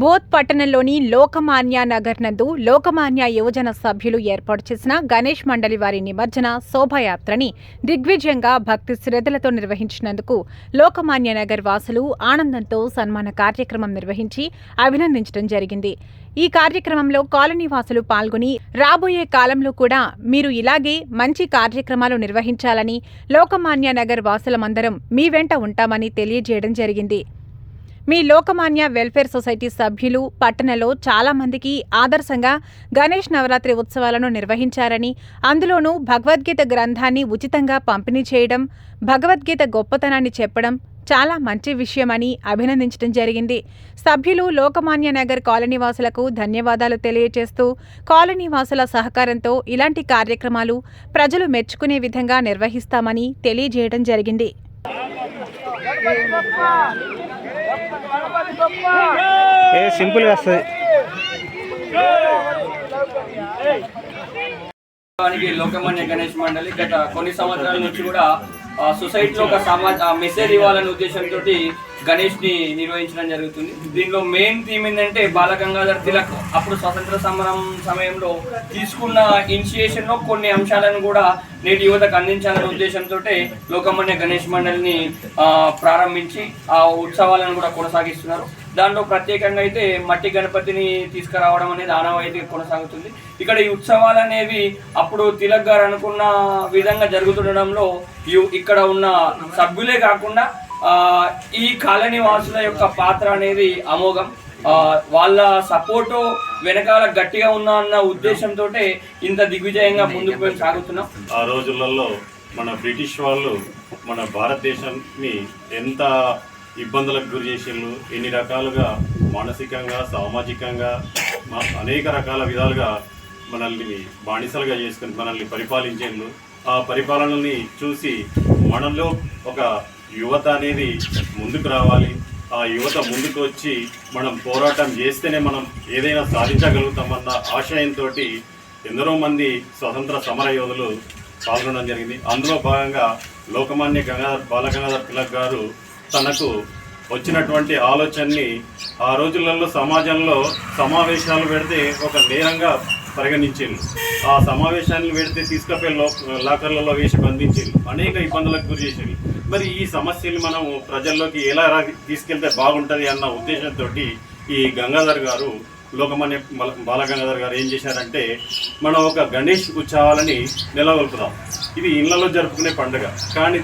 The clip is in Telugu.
బోధ్ పట్టణంలోని లోకమాన్య నగర్ నందు లోకమాన్య యువజన సభ్యులు ఏర్పాటు చేసిన గణేష్ మండలి వారి నిమజ్జన శోభాయాత్రని దిగ్విజయంగా భక్తి శ్రద్ధలతో నిర్వహించినందుకు లోకమాన్య నగర్ వాసులు ఆనందంతో సన్మాన కార్యక్రమం నిర్వహించి అభినందించడం జరిగింది. ఈ కార్యక్రమంలో కాలనీ వాసులు పాల్గొని రాబోయే కాలంలో కూడా మీరు ఇలాగే మంచి కార్యక్రమాలు నిర్వహించాలని లోకమాన్య నగర్ వాసులమందరం మీ వెంట ఉంటామని తెలియజేయడం జరిగింది. మీ లోకమాన్య వెల్ఫేర్ సొసైటీ సభ్యులు పట్టణలో చాలామందికి ఆదర్శంగా గణేష్ నవరాత్రి ఉత్సవాలను నిర్వహించారని అందులోనూ భగవద్గీత గ్రంథాన్ని ఉచితంగా పంపిణీ చేయడం భగవద్గీత గొప్పతనాన్ని చెప్పడం చాలా మంచి విషయమని అభినందించడం జరిగింది. సభ్యులు లోకమాన్య నగర్ కాలనీ వాసులకు ధన్యవాదాలు తెలియజేస్తూ కాలనీ వాసుల సహకారంతో ఇలాంటి కార్యక్రమాలు ప్రజలు మెచ్చుకునే విధంగా నిర్వహిస్తామని తెలియజేయడం జరిగింది. ఏ సింపుల్గా వస్తుంది లోకమాన్య గణేష్ మండలి గత కొన్ని సంవత్సరాల నుంచి కూడా సొసైటీలో ఒక సమాజ మెసేజ్ ఇవ్వాలనే ఉద్దేశంతో గణేష్ని నిర్వహించడం జరుగుతుంది. దీనిలో మెయిన్ థీమ్ ఏంటంటే బాలగంగాధర్ తిలక్. అప్పుడు స్వతంత్ర సమరం సమయంలో తీసుకున్న ఇనిషియేషన్లో కొన్ని అంశాలను కూడా నేటి యువతకు అందించాలనే ఉద్దేశంతో లోకమాన్య గణేష్ మండలిని ప్రారంభించి ఆ ఉత్సవాలను కూడా కొనసాగిస్తున్నారు. దాంట్లో ప్రత్యేకంగా అయితే మట్టి గణపతిని తీసుకురావడం అనేది ఆనవాయితీ కొనసాగుతుంది. ఇక్కడ ఈ ఉత్సవాలు అనేవి అప్పుడు తిలక్ గారు అనుకున్న విధంగా జరుగుతుండడంలో ఇక్కడ ఉన్న సభ్యులే కాకుండా ఈ కాలనీ వాసుల యొక్క పాత్ర అనేది అమోఘం. వాళ్ళ సపోర్టు వెనకాల గట్టిగా ఉన్నా అన్న ఉద్దేశంతో ఇంత దిగ్విజయంగా ముందుకు మేము సాగుతున్నాం. ఆ రోజులలో మన బ్రిటిష్ వాళ్ళు మన భారతదేశాన్ని ఎంత ఇబ్బందులకు గురి చేసిండ్రు. ఎన్ని రకాలుగా మానసికంగా సామాజికంగా అనేక రకాల విధాలుగా మనల్ని బానిసలుగా చేసుకుని మనల్ని పరిపాలించేళ్ళు ఆ పరిపాలనల్ని చూసి మనలో ఒక యువత అనేది ముందుకు రావాలి. ఆ యువత ముందుకు వచ్చి మనం పోరాటం చేస్తేనే మనం ఏదైనా సాధించగలుగుతామన్న ఆశయంతో ఎందరో మంది స్వతంత్ర సమర యోధులు పాల్గొనడం జరిగింది. అందులో భాగంగా లోకమాన్య గంగాధర్ బాలగంగాధర్ తిలక్ గారు తనకు వచ్చినటువంటి ఆలోచనని ఆ రోజులలో సమాజంలో సమావేశాలు పెడితే ఒక నేరంగా పరిగణించింది ఆ సమావేశాన్ని పెడితే తీసుకుపోయి లో లాకర్లలో వేసి బంధించింది అనేక ఇబ్బందులకు గురి చేసింది మరి ఈ సమస్యలు మనం ప్రజల్లోకి ఎలా రా- తీసుకెళ్తే బాగుంటుంది అన్న ఉద్దేశంతో ఈ గంగాధర్ గారు లోకమాన్య బాల- బాలగంగాధర్ గారు ఏం చేశారంటే మనం ఒక గణేష్ ఉత్సవాలని నెలకొల్పుదాం. ఇది ఇళ్ళలో జరుపుకునే పండుగ. కానీ